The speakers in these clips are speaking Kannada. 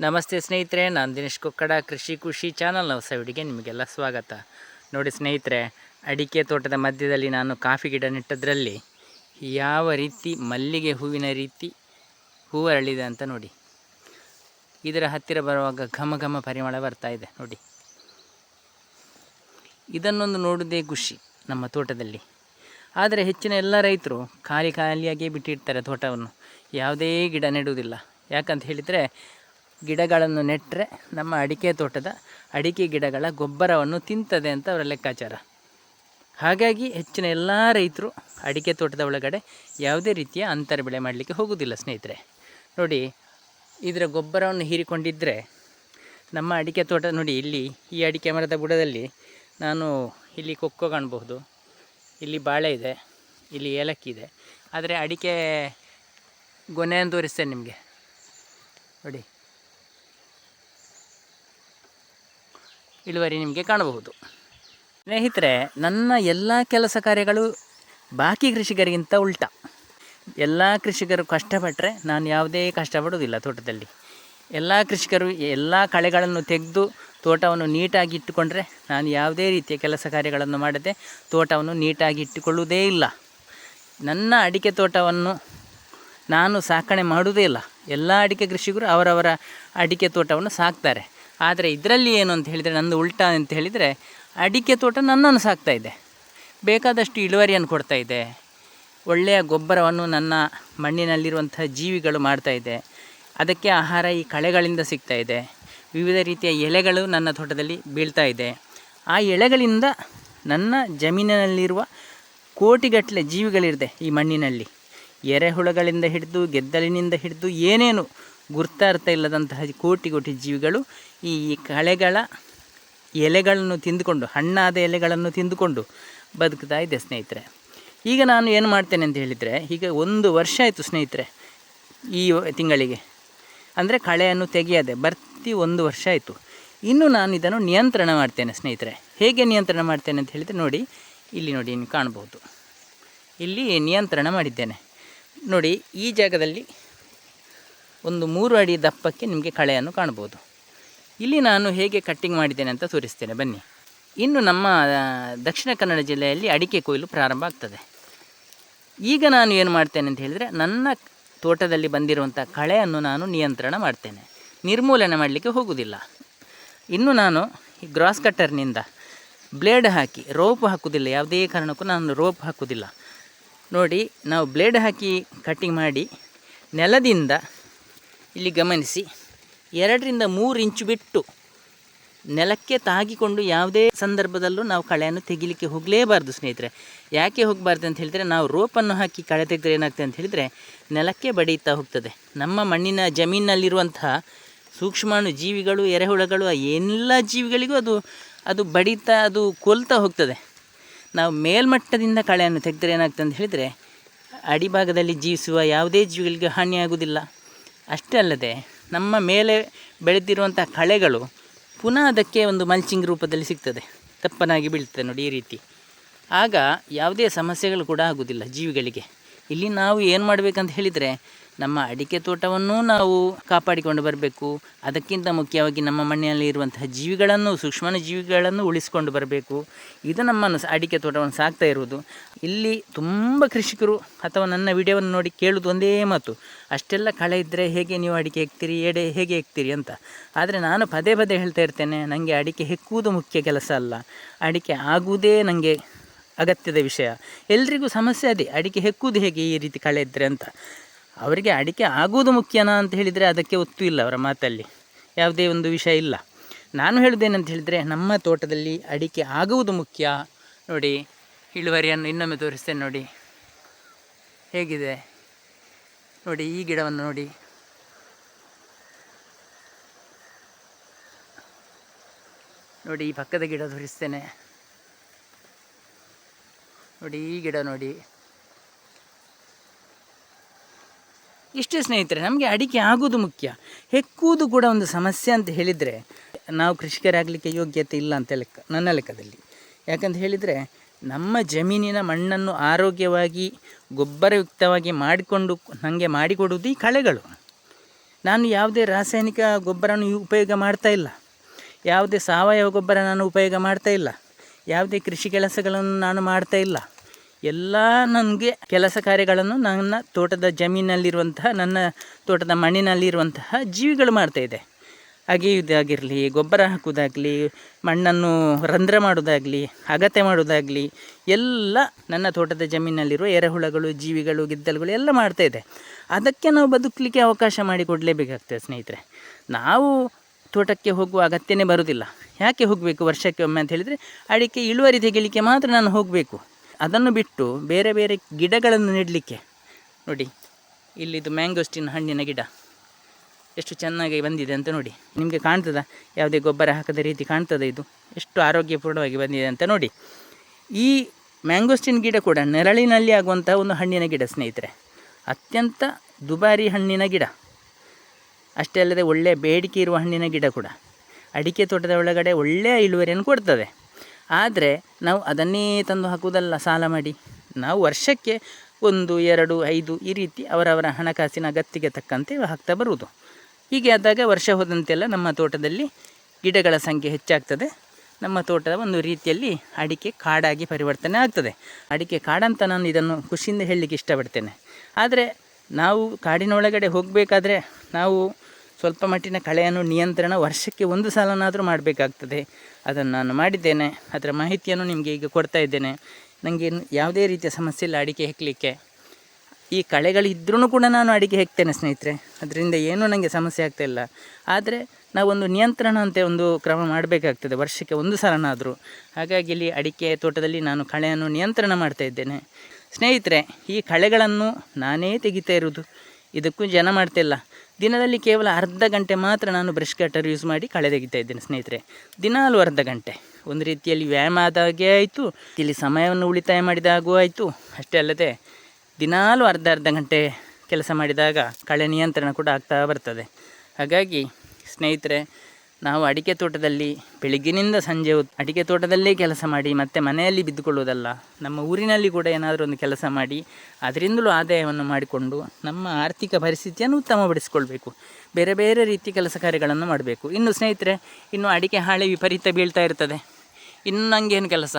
ನಮಸ್ತೆ ಸ್ನೇಹಿತರೆ, ನಾನು ದಿನೇಶ್ ಕೊಕ್ಕಡ, ಕೃಷಿ ಖುಷಿ ಚಾನಲ್ನ ಹೊಸ ವಿಡಿಗೆ ನಿಮಗೆಲ್ಲ ಸ್ವಾಗತ. ನೋಡಿ ಸ್ನೇಹಿತರೆ, ಅಡಿಕೆ ತೋಟದ ಮಧ್ಯದಲ್ಲಿ ನಾನು ಕಾಫಿ ಗಿಡ ನೆಟ್ಟದ್ರಲ್ಲಿ ಯಾವ ರೀತಿ ಮಲ್ಲಿಗೆ ಹೂವಿನ ರೀತಿ ಹೂವು ಅರಳಿದೆ ಅಂತ ನೋಡಿ. ಇದರ ಹತ್ತಿರ ಬರುವಾಗ ಘಮ ಘಮ ಪರಿಮಳ ಬರ್ತಾ ಇದೆ ನೋಡಿ. ಇದನ್ನೊಂದು ನೋಡೋದೇ ಖುಷಿ ನಮ್ಮ ತೋಟದಲ್ಲಿ. ಆದರೆ ಹೆಚ್ಚಿನ ಎಲ್ಲ ರೈತರು ಖಾಲಿ ಖಾಲಿಯಾಗಿಯೇ ಬಿಟ್ಟಿರ್ತಾರೆ ತೋಟವನ್ನು. ಯಾವುದೇ ಗಿಡ ನೆಡುವುದಿಲ್ಲ. ಯಾಕಂತ ಹೇಳಿದರೆ ಗಿಡಗಳನ್ನು ನೆಟ್ಟರೆ ನಮ್ಮ ಅಡಿಕೆ ತೋಟದ ಅಡಿಕೆ ಗಿಡಗಳ ಗೊಬ್ಬರವನ್ನು ತಿಂತದೆ ಅಂತ ಅವರ ಲೆಕ್ಕಾಚಾರ. ಹಾಗಾಗಿ ಹೆಚ್ಚಿನ ಎಲ್ಲ ರೈತರು ಅಡಿಕೆ ತೋಟದ ಒಳಗಡೆ ಯಾವುದೇ ರೀತಿಯ ಅಂತರ ಬೆಳೆ ಮಾಡಲಿಕ್ಕೆ ಹೋಗುವುದಿಲ್ಲ ಸ್ನೇಹಿತರೆ. ನೋಡಿ, ಇದರ ಗೊಬ್ಬರವನ್ನು ಹೀರಿಕೊಂಡಿದ್ದರೆ ನಮ್ಮ ಅಡಿಕೆ ತೋಟ ನೋಡಿ, ಇಲ್ಲಿ ಈ ಅಡಿಕೆ ಮರದ ಬುಡದಲ್ಲಿ ನಾನು ಇಲ್ಲಿ ಕೊಕ್ಕೋ ಕಾಣಬಹುದು, ಇಲ್ಲಿ ಬಾಳೆ ಇದೆ, ಇಲ್ಲಿ ಏಲಕ್ಕಿ ಇದೆ. ಆದರೆ ಅಡಿಕೆ ಗೊನೆಯನ್ನು ತೋರಿಸ್ತೇನೆ ನಿಮಗೆ. ನೋಡಿ ಇಳುವರಿ ನಿಮಗೆ ಕಾಣಬಹುದು. ಸ್ನೇಹಿತರೆ, ನನ್ನ ಎಲ್ಲ ಕೆಲಸ ಕಾರ್ಯಗಳು ಬಾಕಿ ಕೃಷಿಕರಿಗಿಂತ ಉಲ್ಟ. ಎಲ್ಲ ಕೃಷಿಕರು ಕಷ್ಟಪಟ್ಟರೆ ನಾನು ಯಾವುದೇ ಕಷ್ಟಪಡೋದಿಲ್ಲ ತೋಟದಲ್ಲಿ. ಎಲ್ಲ ಕೃಷಿಕರು ಎಲ್ಲ ಕಳೆಗಳನ್ನು ತೆಗೆದು ತೋಟವನ್ನು ನೀಟಾಗಿ ಇಟ್ಟುಕೊಂಡ್ರೆ ನಾನು ಯಾವುದೇ ರೀತಿಯ ಕೆಲಸ ಕಾರ್ಯಗಳನ್ನು ಮಾಡದೆ ತೋಟವನ್ನು ನೀಟಾಗಿ ಇಟ್ಟುಕೊಳ್ಳುವುದೇ ಇಲ್ಲ. ನನ್ನ ಅಡಿಕೆ ತೋಟವನ್ನು ನಾನು ಸಾಕಣೆ ಮಾಡುವುದೇ ಇಲ್ಲ. ಎಲ್ಲ ಅಡಿಕೆ ಕೃಷಿಕರು ಅವರವರ ಅಡಿಕೆ ತೋಟವನ್ನು ಸಾಕ್ತಾರೆ. ಆದರೆ ಇದರಲ್ಲಿ ಏನು ಅಂತ ಹೇಳಿದರೆ, ನಂದು ಉಲ್ಟಾ ಅಂತ ಹೇಳಿದರೆ, ಅಡಿಕೆ ತೋಟ ನನ್ನನ್ನು ಸಾಕ್ತಾ ಇದೆ. ಬೇಕಾದಷ್ಟು ಇಳುವರಿಯನ್ನು ಕೊಡ್ತಾ ಇದೆ. ಒಳ್ಳೆಯ ಗೊಬ್ಬರವನ್ನು ನನ್ನ ಮಣ್ಣಿನಲ್ಲಿರುವಂಥ ಜೀವಿಗಳು ಮಾಡ್ತಾ ಇದೆ. ಅದಕ್ಕೆ ಆಹಾರ ಈ ಕಳೆಗಳಿಂದ ಸಿಗ್ತಾ ಇದೆ. ವಿವಿಧ ರೀತಿಯ ಎಲೆಗಳು ನನ್ನ ತೋಟದಲ್ಲಿ ಬೀಳ್ತಾ ಇದೆ. ಆ ಎಲೆಗಳಿಂದ ನನ್ನ ಜಮೀನಿನಲ್ಲಿರುವ ಕೋಟಿಗಟ್ಟಲೆ ಜೀವಿಗಳಿರದೆ ಈ ಮಣ್ಣಿನಲ್ಲಿ. ಎರೆಹುಳಗಳಿಂದ ಹಿಡಿದು, ಗೆದ್ದಲಿನಿಂದ ಹಿಡಿದು, ಏನೇನು ಗುರ್ತಾರ್ಥ ಇಲ್ಲದಂತಹ ಕೋಟಿ ಕೋಟಿ ಜೀವಿಗಳು ಈ ಕಳೆಗಳ ಎಲೆಗಳನ್ನು ತಿಂದುಕೊಂಡು, ಹಣ್ಣಾದ ಎಲೆಗಳನ್ನು ತಿಂದುಕೊಂಡು ಬದುಕ್ತಾ ಇದೆ ಸ್ನೇಹಿತರೆ. ಈಗ ನಾನು ಏನು ಮಾಡ್ತೇನೆ ಅಂತ ಹೇಳಿದರೆ, ಈಗ ಒಂದು ವರ್ಷ ಆಯಿತು ಸ್ನೇಹಿತರೆ ಈ ತಿಂಗಳಿಗೆ. ಅಂದರೆ ಕಳೆಯನ್ನು ತೆಗೆಯದೆ ಬರ್ತಿ ಒಂದು ವರ್ಷ ಆಯಿತು. ಇನ್ನು ನಾನು ಇದನ್ನು ನಿಯಂತ್ರಣ ಮಾಡ್ತೇನೆ ಸ್ನೇಹಿತರೆ. ಹೇಗೆ ನಿಯಂತ್ರಣ ಮಾಡ್ತೇನೆ ಅಂತ ಹೇಳಿದರೆ ನೋಡಿ, ಇಲ್ಲಿ ನೋಡಿ ನೀವು ಕಾಣ್ಬೋದು ಇಲ್ಲಿ ನಿಯಂತ್ರಣ ಮಾಡಿದ್ದೇನೆ. ನೋಡಿ, ಈ ಜಾಗದಲ್ಲಿ ಒಂದು ಮೂರು ಅಡಿ ದಪ್ಪಕ್ಕೆ ನಿಮಗೆ ಕಳೆಯನ್ನು ಕಾಣ್ಬೋದು ಇಲ್ಲಿ ನಾನು ಹೇಗೆ ಕಟ್ಟಿಂಗ್ ಮಾಡಿದ್ದೇನೆ ಅಂತ ತೋರಿಸ್ತೇನೆ, ಬನ್ನಿ. ಇನ್ನು ನಮ್ಮ ದಕ್ಷಿಣ ಕನ್ನಡ ಜಿಲ್ಲೆಯಲ್ಲಿ ಅಡಿಕೆ ಕೊಯ್ಲು ಪ್ರಾರಂಭ ಆಗ್ತದೆ. ಈಗ ನಾನು ಏನು ಮಾಡ್ತೇನೆ ಅಂತ ಹೇಳಿದರೆ, ನನ್ನ ತೋಟದಲ್ಲಿ ಬಂದಿರುವಂಥ ಕಳೆಯನ್ನು ನಾನು ನಿಯಂತ್ರಣ ಮಾಡ್ತೇನೆ. ನಿರ್ಮೂಲನೆ ಮಾಡಲಿಕ್ಕೆ ಹೋಗುವುದಿಲ್ಲ ಇನ್ನು ನಾನು ಈ ಗ್ರಾಸ್ ಕಟ್ಟರ್ನಿಂದ ಬ್ಲೇಡ್ ಹಾಕಿ ರೋಪ್ ಹಾಕುವುದಿಲ್ಲ. ಯಾವುದೇ ಕಾರಣಕ್ಕೂ ನಾನು ರೋಪ್ ಹಾಕುವುದಿಲ್ಲ. ನೋಡಿ, ನಾವು ಬ್ಲೇಡ್ ಹಾಕಿ ಕಟ್ಟಿಂಗ್ ಮಾಡಿ ನೆಲದಿಂದ ಇಲ್ಲಿ ಗಮನಿಸಿ. ಎರಡರಿಂದ ಮೂರು ಇಂಚು ಬಿಟ್ಟು ನೆಲಕ್ಕೆ ತಾಗಿಕೊಂಡು ಯಾವುದೇ ಸಂದರ್ಭದಲ್ಲೂ ನಾವು ಕಳೆಯನ್ನು ತೆಗಿಲಿಕ್ಕೆ ಹೋಗಲೇಬಾರ್ದು, ಸ್ನೇಹಿತರೆ. ಯಾಕೆ ಹೋಗಬಾರ್ದು ಅಂತ ಹೇಳಿದರೆ, ನಾವು ರೋಪನ್ನು ಹಾಕಿ ಕಳೆ ತೆಗೆದ್ರೆ ಏನಾಗ್ತದೆ ಅಂತ ಹೇಳಿದರೆ, ನೆಲಕ್ಕೆ ಬಡಿಯುತ್ತಾ ಹೋಗ್ತದೆ. ನಮ್ಮ ಮಣ್ಣಿನ ಜಮೀನಲ್ಲಿರುವಂತಹ ಸೂಕ್ಷ್ಮಾಣು ಜೀವಿಗಳು, ಎರೆಹುಳಗಳು ಎಲ್ಲ ಜೀವಿಗಳಿಗೂ ಅದು ಅದು ಬಡಿತಾ ಅದು ಕೊಲ್ತಾ ಹೋಗ್ತದೆ. ನಾವು ಮೇಲ್ಮಟ್ಟದಿಂದ ಕಳೆಯನ್ನು ತೆಗೆದ್ರೆ ಏನಾಗ್ತದೆ ಅಂತ ಹೇಳಿದರೆ, ಅಡಿಭಾಗದಲ್ಲಿ ಜೀವಿಸುವ ಯಾವುದೇ ಜೀವಿಗಳಿಗೆ ಹಾನಿಯಾಗುವುದಿಲ್ಲ. ಅಷ್ಟೇ ಅಲ್ಲದೆ ನಮ್ಮ ಮೇಲೆ ಬೆಳೆದಿರುವಂಥ ಕಳೆಗಳು ಪುನಃ ಅದಕ್ಕೆ ಒಂದು ಮಲ್ಚಿಂಗ್ ರೂಪದಲ್ಲಿ ಸಿಗ್ತದೆ. ತಪ್ಪನಾಗಿ ಬೀಳ್ತದೆ ನೋಡಿ ಈ ರೀತಿ. ಆಗ ಯಾವುದೇ ಸಮಸ್ಯೆಗಳು ಕೂಡ ಆಗುವುದಿಲ್ಲ ಜೀವಿಗಳಿಗೆ. ಇಲ್ಲಿ ನಾವು ಏನು ಮಾಡಬೇಕಂತ ಹೇಳಿದರೆ ನಮ್ಮ ಅಡಿಕೆ ತೋಟವನ್ನು ನಾವು ಕಾಪಾಡಿಕೊಂಡು ಬರಬೇಕು. ಅದಕ್ಕಿಂತ ಮುಖ್ಯವಾಗಿ ನಮ್ಮ ಮಣ್ಣಿನಲ್ಲಿ ಇರುವಂತಹ ಜೀವಿಗಳನ್ನು ಸೂಕ್ಷ್ಮ ಜೀವಿಗಳನ್ನು ಉಳಿಸಿಕೊಂಡು ಬರಬೇಕು. ಇದು ನಮ್ಮನ್ನು ಅಡಿಕೆ ತೋಟವನ್ನು ಸಾಕ್ತಾ ಇರುವುದು. ಇಲ್ಲಿ ತುಂಬ ಕೃಷಿಕರು ಅಥವಾ ನನ್ನ ವಿಡಿಯೋವನ್ನು ನೋಡಿ ಕೇಳುವುದು ಒಂದೇ ಮಾತು. ಅಷ್ಟೆಲ್ಲ ಕಳೆ ಇದ್ದರೆ ಹೇಗೆ ನೀವು ಅಡಿಕೆ ಹೆಕ್ತೀರಿ ಎಡೆ ಹೇಗೆ ಹೆಕ್ತೀರಿ ಅಂತ. ಆದರೆ ನಾನು ಪದೇ ಪದೇ ಹೇಳ್ತಾ ಇರ್ತೇನೆ ನನಗೆ ಅಡಿಕೆ ಹೆಕ್ಕುವುದು ಮುಖ್ಯ ಕೆಲಸ ಅಲ್ಲ. ಅಡಿಕೆ ಆಗುವುದೇ ನನಗೆ ಅಗತ್ಯದ ವಿಷಯ. ಎಲ್ರಿಗೂ ಸಮಸ್ಯೆ ಅದೇ, ಅಡಿಕೆ ಹೆಕ್ಕುವುದು ಹೇಗೆ ಈ ರೀತಿ ಕಳೆ ಇದ್ದರೆ ಅಂತ. ಅವರಿಗೆ ಅಡಿಕೆ ಆಗುವುದು ಮುಖ್ಯನಾ ಅಂತ ಹೇಳಿದರೆ ಅದಕ್ಕೆ ಒತ್ತು ಇಲ್ಲ ಅವರ ಮಾತಲ್ಲಿ. ಯಾವುದೇ ಒಂದು ವಿಷಯ ಇಲ್ಲ. ನಾನು ಹೇಳುವುದೇನಂತ ಹೇಳಿದರೆ ನಮ್ಮ ತೋಟದಲ್ಲಿ ಅಡಿಕೆ ಆಗುವುದು ಮುಖ್ಯ. ನೋಡಿ, ಇಳುವರಿಯನ್ನು ಇನ್ನೊಮ್ಮೆ ತೋರಿಸ್ತೇನೆ ನೋಡಿ. ಹೇಗಿದೆ? ನೋಡಿ, ಈ ಗಿಡವನ್ನು ನೋಡಿ. ನೋಡಿ, ಈ ಪಕ್ಕದ ಗಿಡ ತೋರಿಸ್ತೇನೆ. ನೋಡಿ, ಈ ಗಿಡ ನೋಡಿ. ಇಷ್ಟೇ ಸ್ನೇಹಿತರೆ, ನಮಗೆ ಅಡಿಕೆ ಆಗೋದು ಮುಖ್ಯ. ಹೆಕ್ಕುವುದು ಕೂಡ ಒಂದು ಸಮಸ್ಯೆ ಅಂತ ಹೇಳಿದರೆ ನಾವು ಕೃಷಿಕರಾಗಲಿಕ್ಕೆ ಯೋಗ್ಯತೆ ಇಲ್ಲ ಅಂತ ಲೆಕ್ಕ, ನನ್ನ ಲೆಕ್ಕದಲ್ಲಿ. ಯಾಕಂತ ಹೇಳಿದರೆ, ನಮ್ಮ ಜಮೀನಿನ ಮಣ್ಣನ್ನು ಆರೋಗ್ಯವಾಗಿ, ಗೊಬ್ಬರಯುಕ್ತವಾಗಿ ಮಾಡಿಕೊಂಡು ನನಗೆ ಮಾಡಿಕೊಡುವುದು ಈ ಕಳೆಗಳು. ನಾನು ಯಾವುದೇ ರಾಸಾಯನಿಕ ಗೊಬ್ಬರನ ಉಪಯೋಗ ಮಾಡ್ತಾ ಇಲ್ಲ. ಯಾವುದೇ ಸಾವಯವ ಗೊಬ್ಬರ ನಾನು ಉಪಯೋಗ ಮಾಡ್ತಾ ಇಲ್ಲ. ಯಾವುದೇ ಕೃಷಿ ಕೆಲಸಗಳನ್ನು ನಾನು ಮಾಡ್ತಾ ಇಲ್ಲ. ಎಲ್ಲ ನನಗೆ ಕೆಲಸ ಕಾರ್ಯಗಳನ್ನು ನನ್ನ ತೋಟದ ಜಮೀನಲ್ಲಿರುವಂತಹ, ನನ್ನ ತೋಟದ ಮಣ್ಣಿನಲ್ಲಿರುವಂತಹ ಜೀವಿಗಳು ಮಾಡ್ತಾಯಿದೆ ಅಗೆಯುವುದಾಗಿರಲಿ ಗೊಬ್ಬರ ಹಾಕುವುದಾಗಲಿ, ಮಣ್ಣನ್ನು ರಂಧ್ರ ಮಾಡೋದಾಗಲಿ ಅಗತ್ಯ ಮಾಡೋದಾಗಲಿ ಎಲ್ಲ ನನ್ನ ತೋಟದ ಜಮೀನಲ್ಲಿರುವ ಎರೆಹುಳಗಳು, ಜೀವಿಗಳು, ಗಿದ್ದಲುಗಳು ಎಲ್ಲ ಮಾಡ್ತಾಯಿದೆ ಅದಕ್ಕೆ ನಾವು ಬದುಕಲಿಕ್ಕೆ ಅವಕಾಶ ಮಾಡಿ ಕೊಡಲೇಬೇಕಾಗ್ತದೆ ಸ್ನೇಹಿತರೆ. ನಾವು ತೋಟಕ್ಕೆ ಹೋಗುವ ಅಗತ್ಯನೇ ಬರುವುದಿಲ್ಲ. ಯಾಕೆ ಹೋಗಬೇಕು ವರ್ಷಕ್ಕೆ ಒಮ್ಮೆ ಅಂತ ಹೇಳಿದರೆ, ಅಡಿಕೆ ಇಳುವರಿ ತೆಗಿಲಿಕ್ಕೆ ಮಾತ್ರ ನಾನು ಹೋಗಬೇಕು. ಅದನ್ನು ಬಿಟ್ಟು ಬೇರೆ ಬೇರೆ ಗಿಡಗಳನ್ನು ನೆಡಲಿಕ್ಕೆ. ನೋಡಿ, ಇಲ್ಲಿದು ಮ್ಯಾಂಗೋಸ್ಟಿನ್ ಹಣ್ಣಿನ ಗಿಡ. ಎಷ್ಟು ಚೆನ್ನಾಗಿ ಬಂದಿದೆ ಅಂತ ನೋಡಿ. ನಿಮಗೆ ಕಾಣ್ತದ? ಯಾವುದೇ ಗೊಬ್ಬರ ಹಾಕದ ರೀತಿ ಕಾಣ್ತದೆ ಇದು? ಎಷ್ಟು ಆರೋಗ್ಯಪೂರ್ಣವಾಗಿ ಬಂದಿದೆ ಅಂತ ನೋಡಿ. ಈ ಮ್ಯಾಂಗೋಸ್ಟಿನ್ ಗಿಡ ಕೂಡ ನೆರಳಿನಲ್ಲಿ ಆಗುವಂಥ ಒಂದು ಹಣ್ಣಿನ ಗಿಡ, ಸ್ನೇಹಿತರೆ. ಅತ್ಯಂತ ದುಬಾರಿ ಹಣ್ಣಿನ ಗಿಡ. ಅಷ್ಟೇ ಅಲ್ಲದೆ ಒಳ್ಳೆಯ ಬೇಡಿಕೆ ಇರುವ ಹಣ್ಣಿನ ಗಿಡ ಕೂಡ. ಅಡಿಕೆ ತೋಟದ ಒಳಗಡೆ ಒಳ್ಳೆಯ ಇಳುವರಿಯನ್ನು ಕೊಡ್ತದೆ. ಆದರೆ ನಾವು ಅದನ್ನೇ ತಂದು ಹಾಕುವುದಲ್ಲ, ಸಾಲ ಮಾಡಿ. ನಾವು ವರ್ಷಕ್ಕೆ ಒಂದು, ಎರಡು, ಐದು ಈ ರೀತಿ ಅವರವರ ಹಣಕಾಸಿನ ಅಗತ್ಯಕ್ಕೆ ತಕ್ಕಂತೆ ಹಾಕ್ತಾ ಬರುವುದು. ಹೀಗೆ ಆದಾಗ ವರ್ಷ ಹೋದಂತೆಲ್ಲ ನಮ್ಮ ತೋಟದಲ್ಲಿ ಗಿಡಗಳ ಸಂಖ್ಯೆ ಹೆಚ್ಚಾಗ್ತದೆ. ನಮ್ಮ ತೋಟದ ಒಂದು ರೀತಿಯಲ್ಲಿ ಅಡಿಕೆ ಕಾಡಾಗಿ ಪರಿವರ್ತನೆ ಆಗ್ತದೆ. ಅಡಿಕೆ ಕಾಡಂತ ನಾನು ಇದನ್ನು ಖುಷಿಯಿಂದ ಹೇಳಲಿಕ್ಕೆ ಇಷ್ಟಪಡ್ತೇನೆ. ಆದರೆ ನಾವು ಕಾಡಿನೊಳಗಡೆ ಹೋಗಬೇಕಾದ್ರೆ ನಾವು ಸ್ವಲ್ಪ ಮಟ್ಟಿನ ಕಳೆಯನ್ನು ನಿಯಂತ್ರಣ ವರ್ಷಕ್ಕೆ ಒಂದು ಸಲನಾದರೂ ಮಾಡಬೇಕಾಗ್ತದೆ. ಅದನ್ನು ನಾನು ಮಾಡಿದ್ದೇನೆ. ಅದರ ಮಾಹಿತಿಯನ್ನು ನಿಮಗೆ ಈಗ ಕೊಡ್ತಾ ಇದ್ದೇನೆ. ನನಗೆ ಯಾವುದೇ ರೀತಿಯ ಸಮಸ್ಯೆ ಇಲ್ಲ ಅಡಿಕೆ ಹೆಕ್ಕಲಿಕ್ಕೆ ಈ ಕಳೆಗಳಿದ್ರೂ ಕೂಡ ನಾನು ಅಡಿಕೆ ಹೆಕ್ತೇನೆ ಸ್ನೇಹಿತರೆ. ಅದರಿಂದ ಏನೂ ನನಗೆ ಸಮಸ್ಯೆ ಆಗ್ತಾಯಿಲ್ಲ ಆದರೆ ನಾವೊಂದು ನಿಯಂತ್ರಣ ಅಂತ ಒಂದು ಕ್ರಮ ಮಾಡಬೇಕಾಗ್ತದೆ. ವರ್ಷಕ್ಕೆ ಒಂದು ಸಲನಾದರೂ. ಹಾಗಾಗಿ ಇಲ್ಲಿ ಅಡಿಕೆ ತೋಟದಲ್ಲಿ ನಾನು ಕಳೆಯನ್ನು ನಿಯಂತ್ರಣ ಮಾಡ್ತಾ ಇದ್ದೇನೆ. ಸ್ನೇಹಿತರೆ, ಈ ಕಳೆಗಳನ್ನು ನಾನೇ ತೆಗಿತಾ ಇರೋದು ಇದಕ್ಕೂ ಜನ ಮಾಡ್ತಿಲ್ಲ. ದಿನದಲ್ಲಿ ಕೇವಲ ಅರ್ಧ ಗಂಟೆ ಮಾತ್ರ ನಾನು ಬ್ರಷ್ ಕಟ್ಟರ್ ಯೂಸ್ ಮಾಡಿ ಕಳೆ ತೆಗಿತಾ ಇದ್ದೇನೆ ಸ್ನೇಹಿತರೆ. ದಿನಾಲು ಅರ್ಧ ಗಂಟೆ. ಒಂದು ರೀತಿಯಲ್ಲಿ ವ್ಯಾಯಾಮ ಆದಾಗೆ ಆಯಿತು, ಇಲ್ಲಿ ಸಮಯವನ್ನು ಉಳಿತಾಯ ಮಾಡಿದಾಗೂ ಆಯಿತು. ಅಷ್ಟೇ ಅಲ್ಲದೆ ದಿನಾಲು ಅರ್ಧ ಅರ್ಧ ಗಂಟೆ ಕೆಲಸ ಮಾಡಿದಾಗ ಕಳೆ ನಿಯಂತ್ರಣ ಕೂಡ ಆಗ್ತಾ ಬರ್ತದೆ. ಹಾಗಾಗಿ ಸ್ನೇಹಿತರೆ ನಾವು ಅಡಿಕೆ ತೋಟದಲ್ಲಿ ಬೆಳಗ್ಗಿನಿಂದ ಸಂಜೆ ಅಡಿಕೆ ತೋಟದಲ್ಲೇ ಕೆಲಸ ಮಾಡಿ ಮತ್ತೆ ಮನೆಯಲ್ಲಿ ಬಿದ್ದುಕೊಳ್ಳುವುದಲ್ಲ ನಮ್ಮ ಊರಿನಲ್ಲಿ ಕೂಡ ಏನಾದರೂ ಒಂದು ಕೆಲಸ ಮಾಡಿ ಅದರಿಂದಲೂ ಆದಾಯವನ್ನು ಮಾಡಿಕೊಂಡು ನಮ್ಮ ಆರ್ಥಿಕ ಪರಿಸ್ಥಿತಿಯನ್ನು ಉತ್ತಮಪಡಿಸಿಕೊಳ್ಬೇಕು. ಬೇರೆ ಬೇರೆ ರೀತಿ ಕೆಲಸ ಕಾರ್ಯಗಳನ್ನು ಮಾಡಬೇಕು. ಇನ್ನು ಸ್ನೇಹಿತರೆ, ಇನ್ನು ಅಡಿಕೆ ಹಾಳೆ ವಿಪರೀತ ಬೀಳ್ತಾ ಇರ್ತದೆ. ಇನ್ನು ನನಗೇನು ಕೆಲಸ?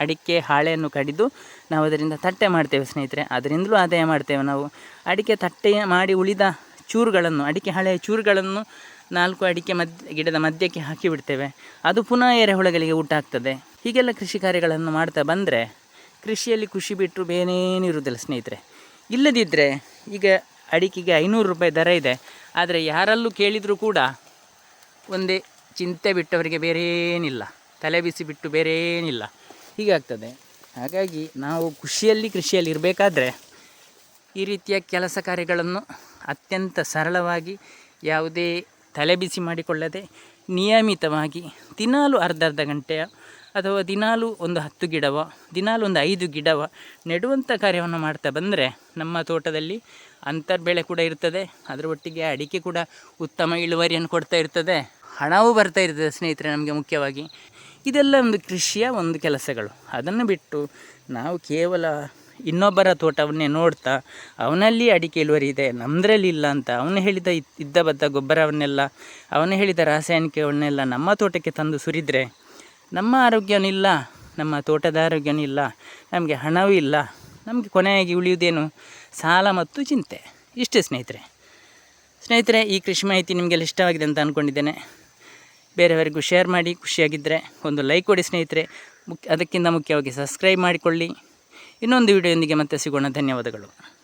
ಅಡಿಕೆ ಹಾಳೆಯನ್ನು ಕಡಿದು ನಾವು ಅದರಿಂದ ತಟ್ಟೆ ಮಾಡ್ತೇವೆ ಸ್ನೇಹಿತರೆ. ಅದರಿಂದಲೂ ಆದಾಯ ಮಾಡ್ತೇವೆ ನಾವು. ಅಡಿಕೆ ತಟ್ಟೆ ಮಾಡಿ ಉಳಿದ ಚೂರುಗಳನ್ನು, ಅಡಿಕೆ ಹಾಳೆಯ ಚೂರುಗಳನ್ನು ನಾಲ್ಕು ಅಡಿಕೆ ಮದ್, ಗಿಡದ ಮಧ್ಯಕ್ಕೆ ಹಾಕಿ ಬಿಡ್ತೇವೆ ಅದು ಪುನಃ ಎರೆಹುಳಗಳಿಗೆ ಊಟ ಆಗ್ತದೆ. ಹೀಗೆಲ್ಲ ಕೃಷಿ ಕಾರ್ಯಗಳನ್ನು ಮಾಡ್ತಾ ಬಂದರೆ ಕೃಷಿಯಲ್ಲಿ ಖುಷಿ ಬಿಟ್ಟರು ಬೇನೇನಿರುವುದಿಲ್ಲ ಸ್ನೇಹಿತರೆ. ಇಲ್ಲದಿದ್ದರೆ ಈಗ ಅಡಿಕೆಗೆ ಐನೂರು ರೂಪಾಯಿ ದರ ಇದೆ. ಆದರೆ ಯಾರಲ್ಲೂ ಕೇಳಿದರೂ ಕೂಡ ಒಂದೇ ಚಿಂತೆ ಬಿಟ್ಟವರಿಗೆ ಬೇರೇನಿಲ್ಲ. ತಲೆ ಬಿಸಿ ಬಿಟ್ಟು ಬೇರೇನಿಲ್ಲ. ಹೀಗಾಗ್ತದೆ. ಹಾಗಾಗಿ ನಾವು ಖುಷಿಯಲ್ಲಿ ಕೃಷಿಯಲ್ಲಿ ಇರಬೇಕಾದ್ರೆ ಈ ರೀತಿಯ ಕೆಲಸ ಕಾರ್ಯಗಳನ್ನು ಅತ್ಯಂತ ಸರಳವಾಗಿ ಯಾವುದೇ ತಲೆ ಬಿಸಿ ಮಾಡಿಕೊಳ್ಳದೆ ನಿಯಮಿತವಾಗಿ ದಿನಾಲು ಅರ್ಧ ಅರ್ಧ ಗಂಟೆಯ ಅಥವಾ ದಿನಾಲು ಒಂದು ಹತ್ತು ಗಿಡವ, ದಿನಾಲು ಒಂದು ಐದು ಗಿಡವ ನೆಡುವಂಥ ಕಾರ್ಯವನ್ನು ಮಾಡ್ತಾ ಬಂದರೆ ನಮ್ಮ ತೋಟದಲ್ಲಿ ಅಂತರ್ಬೆಳೆ ಕೂಡ ಇರ್ತದೆ. ಅದರ ಒಟ್ಟಿಗೆ ಅಡಿಕೆ ಕೂಡ ಉತ್ತಮ ಇಳುವರಿಯನ್ನು ಕೊಡ್ತಾ ಇರ್ತದೆ. ಹಣವೂ ಬರ್ತಾ ಇರ್ತದೆ ಸ್ನೇಹಿತರೆ ನಮಗೆ ಮುಖ್ಯವಾಗಿ. ಇದೆಲ್ಲ ಒಂದು ಕೃಷಿಯ ಒಂದು ಕೆಲಸಗಳು. ಅದನ್ನು ಬಿಟ್ಟು ನಾವು ಕೇವಲ ಇನ್ನೊಬ್ಬರ ತೋಟವನ್ನೇ ನೋಡ್ತಾ ಅವನಲ್ಲಿ ಅಡಿಕೆ ಇಳುವರಿ ಇದೆ ನಮ್ಮದ್ರಲ್ಲಿ ಇಲ್ಲ ಅಂತ ಅವನು ಹೇಳಿದ ಇದ್ದ ಬದ್ದ ಗೊಬ್ಬರವನ್ನೆಲ್ಲ, ಅವನು ಹೇಳಿದ ರಾಸಾಯನಿಕವನ್ನೆಲ್ಲ ನಮ್ಮ ತೋಟಕ್ಕೆ ತಂದು ಸುರಿದರೆ ನಮ್ಮ ಆರೋಗ್ಯವೂ ಇಲ್ಲ, ನಮ್ಮ ತೋಟದ ಆರೋಗ್ಯವೂ ಇಲ್ಲ, ನಮಗೆ ಹಣವೂ ಇಲ್ಲ, ನಮಗೆ ಕೊನೆಯಾಗಿ ಉಳಿಯುವುದೇನು? ಸಾಲ ಮತ್ತು ಚಿಂತೆ. ಇಷ್ಟೇ ಸ್ನೇಹಿತರೆ. ಸ್ನೇಹಿತರೆ, ಈ ಕೃಷಿ ಮಾಹಿತಿ ನಿಮಗೆಲ್ಲ ಇಷ್ಟವಾಗಿದೆ ಅಂತ ಅಂದ್ಕೊಂಡಿದ್ದೇನೆ ಬೇರೆಯವರಿಗೂ ಶೇರ್ ಮಾಡಿ, ಖುಷಿಯಾಗಿದ್ದರೆ ಒಂದು ಲೈಕ್ ಕೊಡಿ ಸ್ನೇಹಿತರೆ. ಮುಖ್ಯ ಅದಕ್ಕಿಂತ ಮುಖ್ಯವಾಗಿ ಸಬ್ಸ್ಕ್ರೈಬ್ ಮಾಡಿಕೊಳ್ಳಿ. ಇನ್ನೊಂದು ವಿಡಿಯೋದೊಂದಿಗೆ ಮತ್ತೆ ಸಿಗೋಣ. ಧನ್ಯವಾದಗಳು.